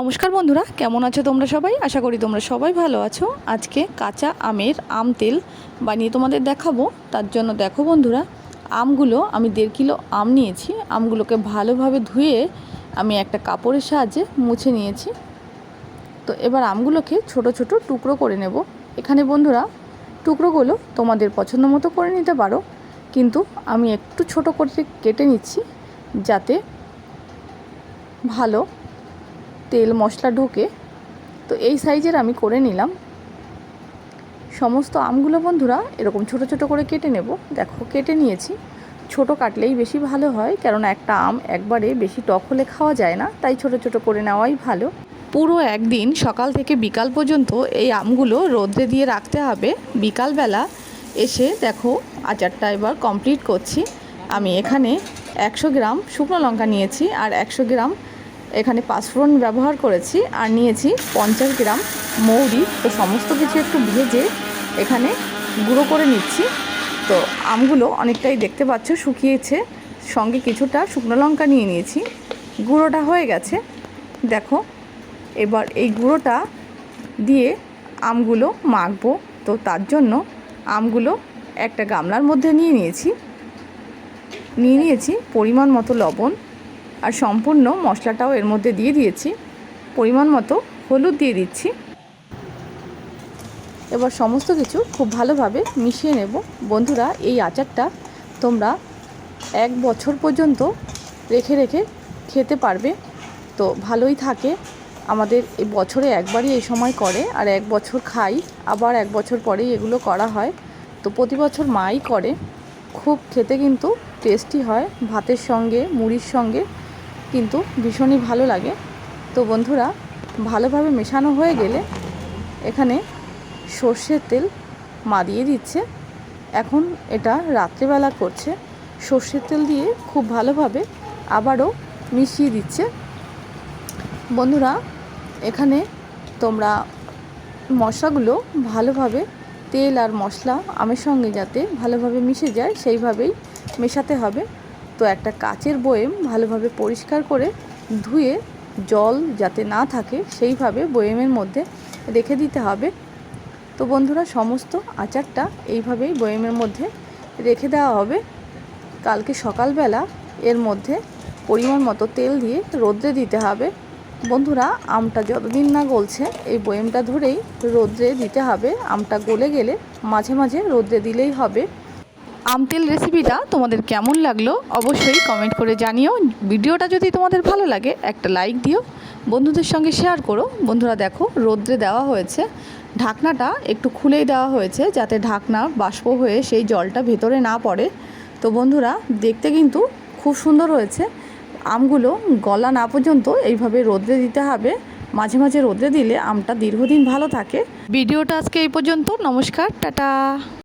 নমস্কার বন্ধুরা, কেমন আছো তোমরা সবাই? আশা করি তোমরা সবাই ভালো আছো। আজকে কাঁচা আমের আম তেল বানিয়ে তোমাদের দেখাবো। তার জন্য দেখো বন্ধুরা, আমগুলো, আমি দেড় কিলো আম নিয়েছি। আমগুলোকে ভালোভাবে ধুয়ে আমি একটা কাপড়ের সাহায্যে মুছে নিয়েছি। তো এবার আমগুলোকে ছোট ছোট টুকরো করে নেব। এখানে বন্ধুরা, টুকরোগুলো তোমাদের পছন্দ মতো করে নিতে পারো। কিন্তু আমি একটু ছোট করে কেটে নিচ্ছি, যাতে ভালো তেল, মশলা ঢোকে। তো এই সাইজের আমি করে নিলাম। সমস্ত আমগুলো বন্ধুরা এরকম ছোট ছোট করে কেটে নেব। দেখো, কেটে নিয়েছি। ছোট কাটলেই বেশি ভালো হয় কারণ একটা আম একবারে বেশি টক হলে খাওয়া যায় না, তাই ছোট ছোট করে নেওয়াই ভালো। পুরো একদিন সকাল থেকে বিকাল পর্যন্ত এই আমগুলো রোদ্রে দিয়ে রাখতে হবে। বিকালবেলা এসে দেখো, আচারটা এবার কমপ্লিট করছি। আমি এখানে একশো গ্রাম শুকনো লঙ্কা নিয়েছি আর একশো গ্রাম এখানে পাঁচফোড়ন ব্যবহার করেছি আর নিয়েছি পঞ্চাশ গ্রাম মৌরি। তো সমস্ত কিছু একটু ভেজে এখানে গুঁড়ো করে নিচ্ছি। তো আমগুলো অনেকটাই দেখতে পাচ্ছ শুকিয়েছে। সঙ্গে কিছুটা শুকনো লঙ্কা নিয়ে নিয়েছি। গুঁড়োটা হয়ে গেছে। দেখো, এবার এই গুঁড়োটা দিয়ে আমগুলো মাখবো। তো তার জন্য আমগুলো একটা গামলার মধ্যে নিয়ে নিয়েছি। নিয়ে নিয়েছি পরিমাণ মতো লবণ। আর সম্পূর্ণ মশলাটাও এর মধ্যে দিয়ে দিয়েছি। পরিমাণ মতো হলুদ দিয়ে দিচ্ছি। এবার সমস্ত কিছু খুব ভালোভাবে মিশিয়ে নেব। বন্ধুরা, এই আচারটা তোমরা এক বছর পর্যন্ত রেখে রেখে খেতে পারবে। তো ভালোই থাকে। আমাদের এই বছরে একবারই এই সময় করে আর এক বছর খাই। আবার এক বছর পরেই এগুলো করা হয়। তো প্রতি বছর মাই করে। খুব খেতে কিন্তু টেস্টি হয়। ভাতের সঙ্গে, মুড়ির সঙ্গে কিন্তু ভীষণই ভালো লাগে। তো বন্ধুরা, ভালোভাবে মেশানো হয়ে গেলে এখানে সর্ষের তেল মা দিয়ে দিচ্ছে। এখন এটা রাত্রেবেলা করছে। সর্ষের তেল দিয়ে খুব ভালোভাবে আবারও মিশিয়ে দিচ্ছে। বন্ধুরা, এখানে তোমরা মশলাগুলো ভালোভাবে তেল আর মশলা আমের সঙ্গে যাতে ভালোভাবে মিশে যায়, সেইভাবেই মেশাতে হবে। তো একটা কাচের বয়েম ভালোভাবে পরিষ্কার করে ধুয়ে জল যাতে না থাকে, সেইভাবে বয়েমের মধ্যে রেখে দিতে হবে। তো বন্ধুরা, সমস্ত আচারটা এইভাবেই বয়েমের মধ্যে রেখে দেওয়া হবে। কালকে সকালবেলা এর মধ্যে পরিমাণ মতো তেল দিয়ে রোদ্রে দিতে হবে। বন্ধুরা, আমটা যতদিন না গলছে, এই বয়েমটা ধরেই রোদ্রে দিতে হবে। আমটা গলে গেলে মাঝে মাঝে রোদ্রে দিলেই হবে। আম তেল রেসিপিটা তোমাদের কেমন লাগল অবশ্যই কমেন্ট করে জানিও। ভিডিওটা যদি তোমাদের ভালো লাগে, একটা লাইক দিও। বন্ধুদের সঙ্গে শেয়ার করো। বন্ধুরা দেখো, রোদ্রে দেওয়া হয়েছে। ঢাকনাটা একটু খুলেই দেওয়া হয়েছে যাতে ঢাকনা বাষ্প হয়ে সেই জলটা ভেতরে না পড়ে। তো বন্ধুরা, দেখতে কিন্তু খুব সুন্দর হয়েছে। আমগুলো গলা না পর্যন্ত এইভাবে রোদ্রে দিতে হবে। মাঝে মাঝে রোদ্রে দিলে আমটা দীর্ঘদিন ভালো থাকে। ভিডিওটা আজকে এই পর্যন্ত। নমস্কার, টাটা।